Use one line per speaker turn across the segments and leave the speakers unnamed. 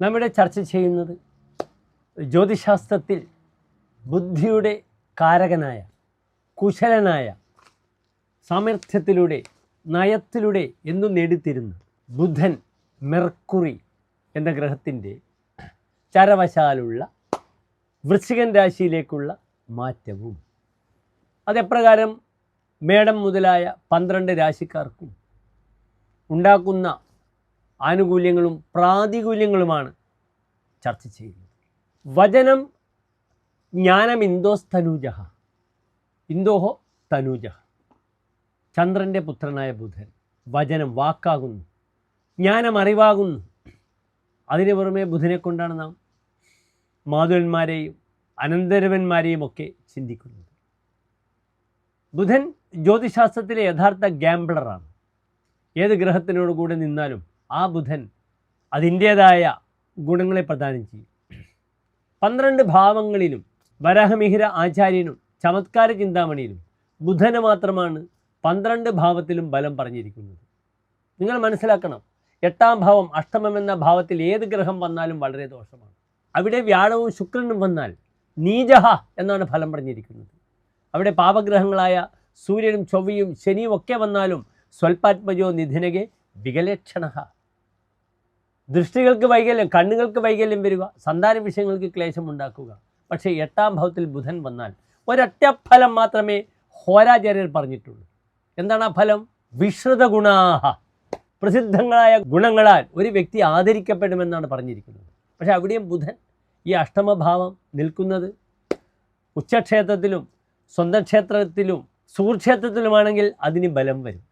നമ്മുടെ ചർച്ച ചെയ്യുന്നത് ജ്യോതിശാസ്ത്രത്തിൽ ബുദ്ധിയുടെ കാരകനായ കുശലനായ സാമർഥ്യത്തിലൂടെ നയത്തിലൂടെ എന്നു നേടിത്തിരുന്ന ബുധൻ മെർക്കുറി എന്ന ഗ്രഹത്തിന്റെ ചരവശാലുള്ള വൃശ്ചികൻ രാശിയിലേക്കുള്ള മാറ്റവും. അതെപ്രകാരം മേടം മുതലായ പന്ത്രണ്ട് രാശിക്കാർക്കും ഉണ്ടാക്കുന്ന ആനുകൂല്യങ്ങളും പ്രാതികൂല്യങ്ങളുമാണ് ചർച്ച ചെയ്യുന്നത്. വചനം ജ്ഞാനം ഇന്തോസ് തനൂജ ഇന്തോഹോ തനൂജ. ചന്ദ്രന്റെ പുത്രനായ ബുധൻ വചനം വാക്കാകുന്നു. ജ്ഞാനം അറിവാകുന്നു. അതിനു പുറമെ ബുധനെ കൊണ്ടാണ് നാം മാധുരന്മാരെയും അനന്തരവന്മാരെയും ഒക്കെ ചിന്തിക്കുന്നത്. ബുധൻ ജ്യോതിശാസ്ത്രത്തിലെ യഥാർത്ഥ ഗ്യാംബ്ലറാണ് ഏത് ഗ്രഹത്തിനോട് കൂടെ നിന്നാലും ആ ബുധൻ അതിന്റേതായ ഗുണങ്ങളെ പ്രദാനം ചെയ്യും. പന്ത്രണ്ട് ഭാവങ്ങളിലും വരാഹമിഹിര ആചാര്യനും ചമത്കാര ചിന്താമണിയിലും ബുധന് മാത്രമാണ് പന്ത്രണ്ട് ഭാവത്തിലും ബലം പറഞ്ഞിരിക്കുന്നത്. നിങ്ങൾ മനസ്സിലാക്കണം എട്ടാം ഭാവം അഷ്ടമം എന്ന ഭാവത്തിൽ ഏത് ഗ്രഹം വന്നാലും വളരെ ദോഷമാണ്. അവിടെ വ്യാഴവും ശുക്രനും വന്നാൽ നീജഹ എന്നാണ് ഫലം പറഞ്ഞിരിക്കുന്നത്. അവിടെ പാപഗ്രഹങ്ങളായ സൂര്യനും ചൊവ്വയും ശനിയും ഒക്കെ വന്നാലും സ്വൽപാത്മജോ നിധിനകെ വികലക്ഷണ ദൃഷ്ടികൾക്ക് വൈകല്യം കണ്ണുകൾക്ക് വൈകല്യം വരിക സന്താന വിഷയങ്ങൾക്ക് ക്ലേശം ഉണ്ടാക്കുക. പക്ഷേ എട്ടാം ഭാവത്തിൽ ബുധൻ വന്നാൽ ഒരൊറ്റ ഫലം മാത്രമേ ഹോരാചാര്യർ പറഞ്ഞിട്ടുള്ളൂ. എന്താണ് ആ ഫലം? വിശ്രുത ഗുണാഹ. പ്രസിദ്ധങ്ങളായ ഗുണങ്ങളാൽ ഒരു വ്യക്തി ആദരിക്കപ്പെടുമെന്നാണ് പറഞ്ഞിരിക്കുന്നത്. പക്ഷേ അവിടെയും ബുധൻ ഈ അഷ്ടമഭാവം നിൽക്കുന്നത് ഉച്ചക്ഷേത്രത്തിലും സ്വന്തം ക്ഷേത്രത്തിലും സുഹൃക്ഷേത്രത്തിലുമാണെങ്കിൽ അതിന് ബലം വരും.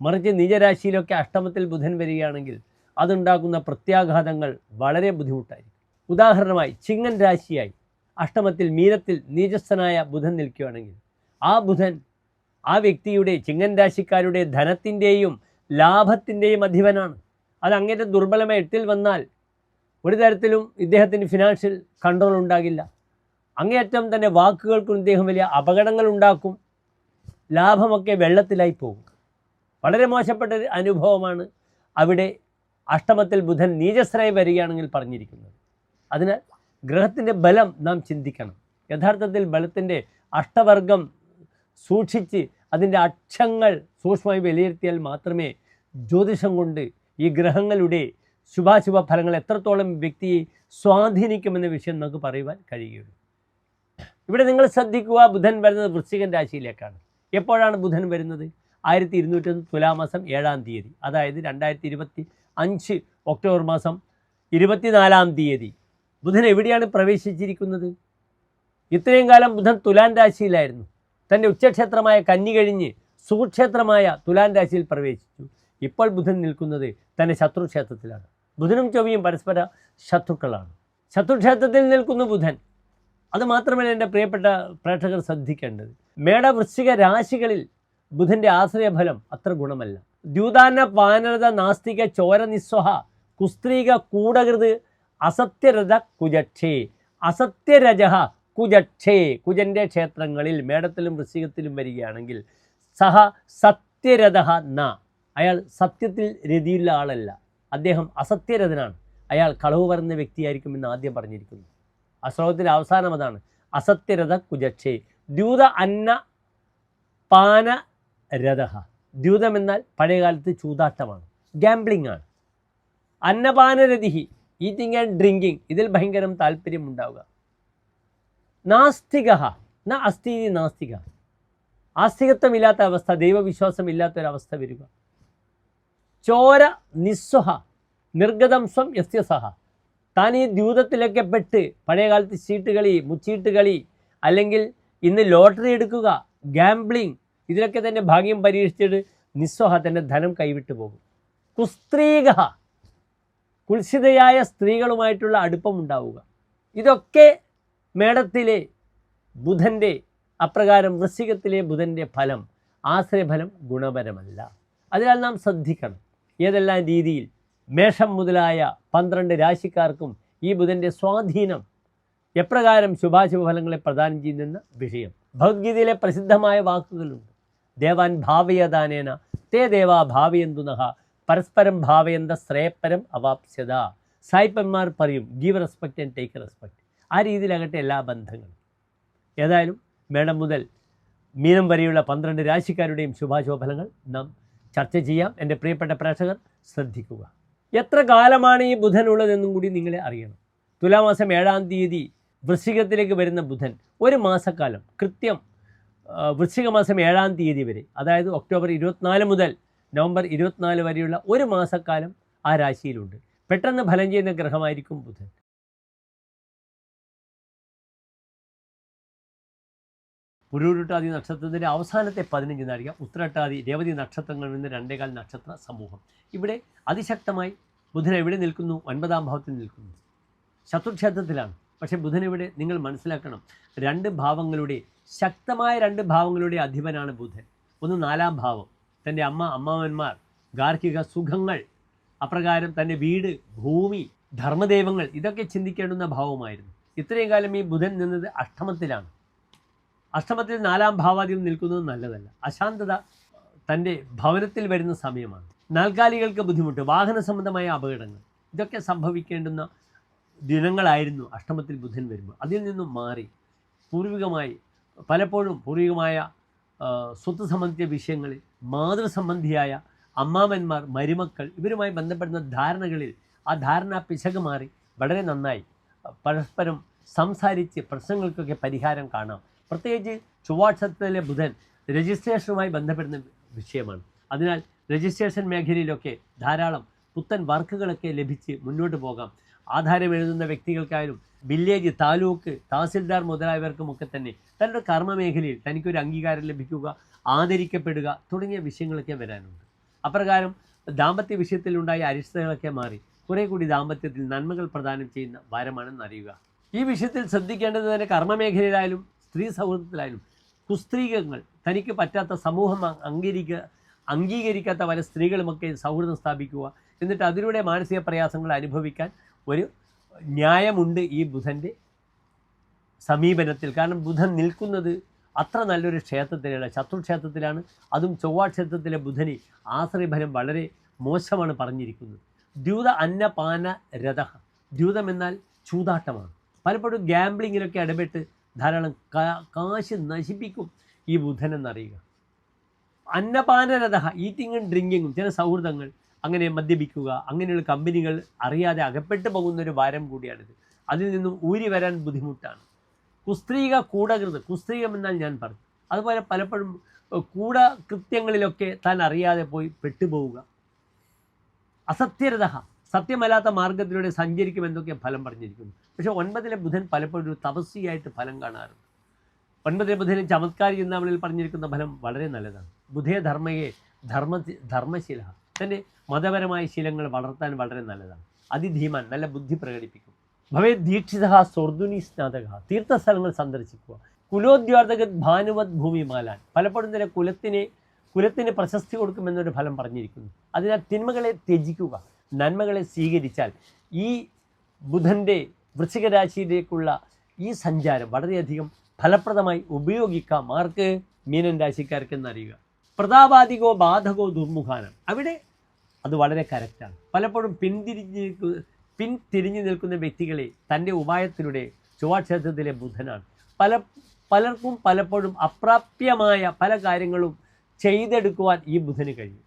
മറിച്ച് നിജരാശിയിലൊക്കെ അഷ്ടമത്തിൽ ബുധൻ വരികയാണെങ്കിൽ അതുണ്ടാക്കുന്ന പ്രത്യാഘാതങ്ങൾ വളരെ ബുദ്ധിമുട്ടായിരിക്കും. ഉദാഹരണമായി ചിങ്ങൻ രാശിയായി അഷ്ടമത്തിൽ മീനത്തിൽ നീചസ്ഥനായ ബുധൻ നിൽക്കുകയാണെങ്കിൽ ആ ബുധൻ ആ വ്യക്തിയുടെ ചിങ്ങൻ രാശിക്കാരുടെ ധനത്തിന്റെയും ലാഭത്തിന്റെയും അധിപനാണ്. അത് അങ്ങേറ്റം ദുർബലമായ എട്ടിൽ വന്നാൽ ഒരു തരത്തിലും ഇദ്ദേഹത്തിന് ഫിനാൻഷ്യൽ കൺട്രോൾ ഉണ്ടാകില്ല. അങ്ങേയറ്റം തന്നെ വാക്കുകൾക്കും ഇദ്ദേഹം വലിയ അപകടങ്ങൾ ഉണ്ടാക്കും. ലാഭമൊക്കെ വെള്ളത്തിലായി പോകും. വളരെ മോശപ്പെട്ട അനുഭവമാണ് അവിടെ അഷ്ടമത്തിൽ ബുധൻ നീചസ്രായി വരികയാണെങ്കിൽ പറഞ്ഞിരിക്കുന്നത്. അതിനാൽ ഗ്രഹത്തിന്റെ ബലം നാം ചിന്തിക്കണം. യഥാർത്ഥത്തിൽ ബലത്തിന്റെ അഷ്ടവർഗം സൂക്ഷിച്ച് അതിന്റെ അക്ഷങ്ങൾ സൂക്ഷ്മമായി വിലയിരുത്തിയാൽ മാത്രമേ ജ്യോതിഷം കൊണ്ട് ഈ ഗ്രഹങ്ങളുടെ ശുഭാശുഭ ഫലങ്ങൾ എത്രത്തോളം വ്യക്തിയെ സ്വാധീനിക്കുമെന്ന വിഷയം നമുക്ക് പറയുവാൻ കഴിയുകയുള്ളൂ. ഇവിടെ നിങ്ങൾ ശ്രദ്ധിക്കുക ബുധൻ വരുന്നത് വൃശ്ചികൻ രാശിയിലേക്കാണ്. എപ്പോഴാണ് ബുധൻ വരുന്നത്? ആയിരത്തി ഇരുന്നൂറ്റൊന്ന് തുലാമാസം ഏഴാം തീയതി. അതായത് രണ്ടായിരത്തി ഇരുപത്തി അഞ്ച് ഒക്ടോബർ മാസം ഇരുപത്തിനാലാം തീയതി. ബുധൻ എവിടെയാണ് പ്രവേശിച്ചിരിക്കുന്നത്? ഇത്രയും കാലം ബുധൻ തുലാൻ രാശിയിലായിരുന്നു. തന്റെ ഉച്ചക്ഷേത്രമായ കന്നി കഴിഞ്ഞ് സുഖക്ഷേത്രമായ തുലാൻ രാശിയിൽ പ്രവേശിച്ചു. ഇപ്പോൾ ബുധൻ നിൽക്കുന്നത് തന്റെ ശത്രുക്ഷേത്രത്തിലാണ് ബുധനും ചൊവ്വയും പരസ്പര ശത്രുക്കളാണ്. ശത്രുക്ഷേത്രത്തിൽ നിൽക്കുന്ന ബുധൻ. അത് മാത്രമല്ല എന്റെ പ്രിയപ്പെട്ട പ്രേക്ഷകർ ശ്രദ്ധിക്കേണ്ടത്. മേടവൃശ്ചിക രാശികളിൽ ബുധന്റെ ആശ്രയഫലം അത്ര ഗുണമല്ല. ദ്യൂതാന പാനരത നാസ്തിക ചോര നിസ്വഹ കുസ്ത്രീക കൂടകൃത് അസത്യരഥ കുജക്ഷേ. അസത്യരജ കുജക്ഷേ. കുജന്റെ ക്ഷേത്രങ്ങളിൽ മേടത്തിലും വൃശ്ചികത്തിലും വരികയാണെങ്കിൽ സഹ സത്യരഥ ന. അയാൾ സത്യത്തിൽ രതിയുള്ള ആളല്ല. അദ്ദേഹം അസത്യരഥനാണ്. അയാൾ കളവ് പറയുന്ന വ്യക്തിയായിരിക്കുമെന്ന് ആദ്യം പറഞ്ഞിരിക്കുന്നു. ആ ശ്ലോകത്തിന്റെ അവസാനം അതാണ്. അസത്യരഥ കുജക്ഷേ. ദ്യൂത അന്ന പാന രഥ. ദ്യൂതം എന്നാൽ പഴയകാലത്ത് ചൂതാട്ടമാണ്. ഗാംബ്ലിംഗ് ആണ്. അന്നപാനരതിഹി ഈറ്റിംഗ് ആൻഡ് ഡ്രിങ്കിങ് ഇതിൽ ഭയങ്കരം താല്പര്യം ഉണ്ടാവുക നാസ്തിക ന അസ്ഥീതി നാസ്തിക. ആസ്തികത്വമില്ലാത്ത അവസ്ഥ ദൈവവിശ്വാസം ഇല്ലാത്തൊരവസ്ഥ വരിക. ചോര നിസ്വഹ നിർഗതം സ്വം യസ്യസഹ. താൻ ഈ ദ്യൂതത്തിലൊക്കെ പെട്ട് പഴയകാലത്ത് ചീട്ടുകളി മുച്ചീട്ടുകളി മുച്ചീട്ട് അല്ലെങ്കിൽ ഇന്ന് ലോട്ടറി എടുക്കുക ഗാംബ്ലിംഗ് ഇതിലൊക്കെ തന്നെ ഭാഗ്യം പരീക്ഷിച്ചിട്ട് നിസ്സഹ തന്റെ ധനം കൈവിട്ടു പോകും. കുസ്ത്രീക കുൽസിതയായ സ്ത്രീകളുമായിട്ടുള്ള അടുപ്പമുണ്ടാവുക. ഇതൊക്കെ മേടത്തിലെ ബുധന്റെ അപ്രകാരം വൃശ്ചികത്തിലെ ബുധന്റെ ഫലം ആശ്രയഫലം ഗുണപരമല്ല. അതിനാൽ നാം ശ്രദ്ധിക്കണം. ഏതെല്ലാം രീതിയിൽ മേഷം മുതലായ പന്ത്രണ്ട് രാശിക്കാർക്കും ഈ ബുധന്റെ സ്വാധീനം എപ്രകാരം ശുഭാശുഭ ഫലങ്ങളെ പ്രദാനം ചെയ്യുന്നെന്ന വിഷയം. ഭഗവത്ഗീതയിലെ പ്രസിദ്ധമായ വാക്കുകളുണ്ട്. ദേവാൻ ഭാവയദാനേന. തേ ദേവാ ഭാവയന്തുനഹ പരസ്പരം ഭാവയന്ത ശ്രേയപ്പരം അവാപ്സ്യത. സായിപ്പന്മാർ പറയും give respect and take respect ആ രീതിയിലാകട്ടെ എല്ലാ ബന്ധങ്ങളും. ഏതായാലും മേടം മുതൽ മീനം വരെയുള്ള പന്ത്രണ്ട് രാശിക്കാരുടെയും ശുഭാശുഭഫലങ്ങൾ നാം ചർച്ച ചെയ്യാം. എന്റെ പ്രിയപ്പെട്ട പ്രേക്ഷകർ ശ്രദ്ധിക്കുക. എത്ര കാലമാണ് ഈ ബുധനുള്ളതെന്നും കൂടി നിങ്ങളെ അറിയണം. തുലാമാസം ഏഴാം തീയതി വൃശ്ചികത്തിലേക്ക് വരുന്ന ബുധൻ ഒരു മാസക്കാലം. കൃത്യം വൃശ്ചിക മാസം ഏഴാം തീയതി വരെ അതായത് ഒക്ടോബർ ഇരുപത്തിനാല് മുതൽ നവംബർ ഇരുപത്തിനാല് വരെയുള്ള ഒരു മാസക്കാലം ആ രാശിയിലുണ്ട്. പെട്ടെന്ന് ഫലം ചെയ്യുന്ന ഗ്രഹമായിരിക്കും ബുധൻ. പുരൂരുട്ടാതി നക്ഷത്രത്തിന്റെ അവസാനത്തെ പതിനഞ്ച് നാഴിക ഉത്രട്ടാതി രേവതി നക്ഷത്രങ്ങളിൽ നിന്ന് രണ്ടേകാൽ നക്ഷത്ര സമൂഹം. ഇവിടെ അതിശക്തമായി ബുധൻ എവിടെ നിൽക്കുന്നു? ഒൻപതാം ഭാവത്തിൽ നിൽക്കുന്നു. ശത്രുക്ഷേത്രത്തിലാണ്. പക്ഷേ ബുധൻ ഇവിടെ നിങ്ങൾ മനസ്സിലാക്കണം രണ്ട് ഭാവങ്ങളുടെ ശക്തമായ രണ്ട് ഭാവങ്ങളുടെ അധിപനാണ് ബുധൻ. ഒന്ന് നാലാം ഭാവം തന്റെ അമ്മ അമ്മാവന്മാർ ഗാർഹിക സുഖങ്ങൾ അപ്രകാരം തന്റെ വീട് ഭൂമി ധർമ്മദൈവങ്ങൾ ഇതൊക്കെ ചിന്തിക്കേണ്ടുന്ന ഭാവമായിരുന്നു. ഇത്രയും കാലം ഈ ബുധൻ നിന്നത് അഷ്ടമത്തിലാണ്. അഷ്ടമത്തിൽ നാലാം ഭാവാധികം നിൽക്കുന്നത് നല്ലതല്ല. അശാന്തത തന്റെ ഭവനത്തിൽ വരുന്ന സമയമാണ്. നാൽക്കാലികൾക്ക് ബുദ്ധിമുട്ട് വാഹന സംബന്ധമായ അപകടങ്ങൾ ഇതൊക്കെ സംഭവിക്കേണ്ടുന്ന ദിനങ്ങളായിരുന്നു അഷ്ടമത്തിൽ ബുധൻ വരുമ്പോൾ. അതിൽ നിന്നും മാറി പൂർവികമായി പലപ്പോഴും പൂർവികമായ സ്വത്ത് സംബന്ധിച്ച വിഷയങ്ങളിൽ മാതൃസംബന്ധിയായ അമ്മാവന്മാർ മരുമക്കൾ ഇവരുമായി ബന്ധപ്പെടുന്ന ധാരണകളിൽ ആ ധാരണ പിശക് മാറി വളരെ നന്നായി. പരസ്പരം സംസാരിച്ച് പ്രശ്നങ്ങൾക്കൊക്കെ പരിഹാരം കാണാം. പ്രത്യേകിച്ച് ചൊവ്വാഴ്ചത്തിലെ ബുധൻ രജിസ്ട്രേഷനുമായി ബന്ധപ്പെടുന്ന വിഷയമാണ്. അതിനാൽ രജിസ്ട്രേഷൻ മേഖലയിലൊക്കെ ധാരാളം പുത്തൻ വർക്കുകളൊക്കെ ലഭിച്ച് മുന്നോട്ട് പോകാം. ആധാരം എഴുതുന്ന വ്യക്തികൾക്കായാലും വില്ലേജ് താലൂക്ക് തഹസിൽദാർ മുതലായവർക്കുമൊക്കെ തന്നെ തന്റെ കർമ്മമേഖലയിൽ തനിക്കൊരു അംഗീകാരം ലഭിക്കുക ആദരിക്കപ്പെടുക തുടങ്ങിയ വിഷയങ്ങളൊക്കെ വരാനുണ്ട്. അപ്രകാരം ദാമ്പത്യ വിഷയത്തിലുണ്ടായ അരിഷ്ടതകളൊക്കെ മാറി കുറേ കൂടി ദാമ്പത്യത്തിൽ നന്മകൾ പ്രദാനം ചെയ്യുന്ന വാരമാണെന്ന് അറിയുക. ഈ വിഷയത്തിൽ ശ്രദ്ധിക്കേണ്ടത് തന്നെ കർമ്മമേഖലയിലായാലും സ്ത്രീ സൗഹൃദത്തിലായാലും കുസ്ത്രീകങ്ങൾ തനിക്ക് പറ്റാത്ത സമൂഹം അംഗീകരിക്കുക അംഗീകരിക്ക അംഗീകരിക്കാത്ത പല സ്ത്രീകളുമൊക്കെ സൗഹൃദം സ്ഥാപിക്കുക എന്നിട്ട് അതിലൂടെ മാനസിക പ്രയാസങ്ങൾ അനുഭവിക്കാൻ ഒരു ന്യായമുണ്ട് ഈ ബുധന്റെ സമീപനത്തിൽ. കാരണം ബുധൻ നിൽക്കുന്നത് അത്ര നല്ലൊരു ക്ഷേത്രത്തിലല്ല ശത്രുക്ഷേത്രത്തിലാണ് അതും ചൊവ്വാ ക്ഷേത്രത്തിലെ ബുധന് ആശ്രയഫലം വളരെ മോശമാണ് പറഞ്ഞിരിക്കുന്നത്. ദ്യൂത അന്നപാന രഥ. ദ്യൂതം എന്നാൽ ചൂതാട്ടമാണ്. പലപ്പോഴും ഗ്യാംബ്ലിങ്ങിലൊക്കെ ഇടപെട്ട് ധാരാളം കാശ് നശിപ്പിക്കും ഈ ബുധൻ എന്നറിയുക അന്നപാനരഥ ഈറ്റിങ്ങും ഡ്രിങ്കിങ്ങും ചില സൗഹൃദങ്ങൾ അങ്ങനെ മദ്യപിക്കുക അങ്ങനെയുള്ള കമ്പനികൾ അറിയാതെ അകപ്പെട്ടു പോകുന്ന ഒരു വാരം കൂടിയാണിത്. അതിൽ നിന്നും ഊരി വരാൻ ബുദ്ധിമുട്ടാണ്. കുസ്ത്രീക കൂടകൃത് കുസ്ത്രീകം എന്നാൽ ഞാൻ പറഞ്ഞു. അതുപോലെ പലപ്പോഴും കൂട കൃത്യങ്ങളിലൊക്കെ താൻ അറിയാതെ പോയി പെട്ടുപോവുക. അസത്യരഥ സത്യമല്ലാത്ത മാർഗത്തിലൂടെ സഞ്ചരിക്കുമെന്നൊക്കെ ഫലം പറഞ്ഞിരിക്കുന്നു. പക്ഷേ ഒൻപതിലെ ബുധൻ പലപ്പോഴും ഒരു തപസ്വിയായിട്ട് ഫലം കാണാറുണ്ട്. ഒൻപതിലെ ബുധനെ ചമത്കാരി ചിന്താമണിയിൽ പറഞ്ഞിരിക്കുന്ന ഫലം വളരെ നല്ലതാണ്. ബുധേ ധർമ്മയെ ധർമ്മ ധർമ്മശീല തന്റെ മതപരമായ ശീലങ്ങൾ വളർത്താൻ വളരെ നല്ലതാണ്. അതിധീമാൻ നല്ല ബുദ്ധി പ്രകടിപ്പിക്കും. ഭവേ ദീക്ഷിത സ്വർദുനി സ്നാതക. തീർത്ഥസ്ഥലങ്ങൾ സന്ദർശിക്കുക. കുലോദ്വാർത്തകത് ഭാനുവത് ഭൂമിമാലാൻ. പലപ്പോഴും തന്നെ കുലത്തിനെ കുലത്തിന് പ്രശസ്തി കൊടുക്കുമെന്നൊരു ഫലം പറഞ്ഞിരിക്കുന്നു. അതിനാൽ തിന്മകളെ ത്യജിക്കുക നന്മകളെ സ്വീകരിച്ചാൽ ഈ ബുധന്റെ വൃശ്ചിക രാശിയിലേക്കുള്ള ഈ സഞ്ചാരം വളരെയധികം ഫലപ്രദമായി ഉപയോഗിക്കാം. ആർക്ക്? മീനൻ രാശിക്കാർക്ക് എന്നറിയുക പ്രതാപാധികോ ബാധകോ ദുർമുഖാനം. അവിടെ അത് വളരെ കറക്റ്റാണ് പലപ്പോഴും പിന്തിരിഞ്ഞ് പിന്തിരിഞ്ഞു നിൽക്കുന്ന വ്യക്തികളെ തന്റെ ഉപായത്തിലൂടെ ചൊവ്വാക്ഷേത്രത്തിലെ ബുധനാണ്. പല പലർക്കും പലപ്പോഴും അപ്രാപ്യമായ പല കാര്യങ്ങളും ചെയ്തെടുക്കുവാൻ ഈ ബുധന് കഴിയും.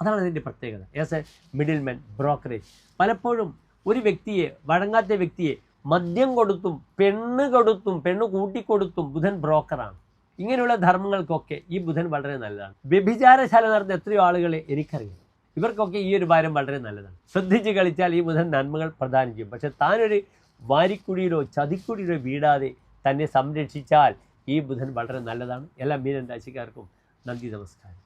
അതാണ് അതിന്റെ പ്രത്യേകത. As a middleman brokerage പലപ്പോഴും ഒരു വ്യക്തിയെ വഴങ്ങാത്ത വ്യക്തിയെ മദ്യം കൊടുത്തും പെണ്ണ് കൊടുത്തും പെണ്ണ് കൂട്ടിക്കൊടുത്തും ബുധൻ ബ്രോക്കറാണ് ഇങ്ങനെയുള്ള ധർമ്മങ്ങൾക്കൊക്കെ ഈ ബുധൻ വളരെ നല്ലതാണ്. വ്യഭിചാരശാല നടന്ന എത്രയോ ആളുകളെ എനിക്കറിയാം. ഇവർക്കൊക്കെ ഈ ഒരു ഭാരം വളരെ നല്ലതാണ്. ശ്രദ്ധിച്ച് കളിച്ചാൽ ഈ ബുധൻ നന്മകൾ പ്രദാനം ചെയ്യും പക്ഷെ താനൊരു വാരിക്കുഴിയിലോ ചതിക്കുഴിയിലോ വീടാതെ തന്നെ സംരക്ഷിച്ചാൽ ഈ ബുധൻ വളരെ നല്ലതാണ്. എല്ലാ മീനൻ രാശിക്കാർക്കും നന്ദി നമസ്കാരം.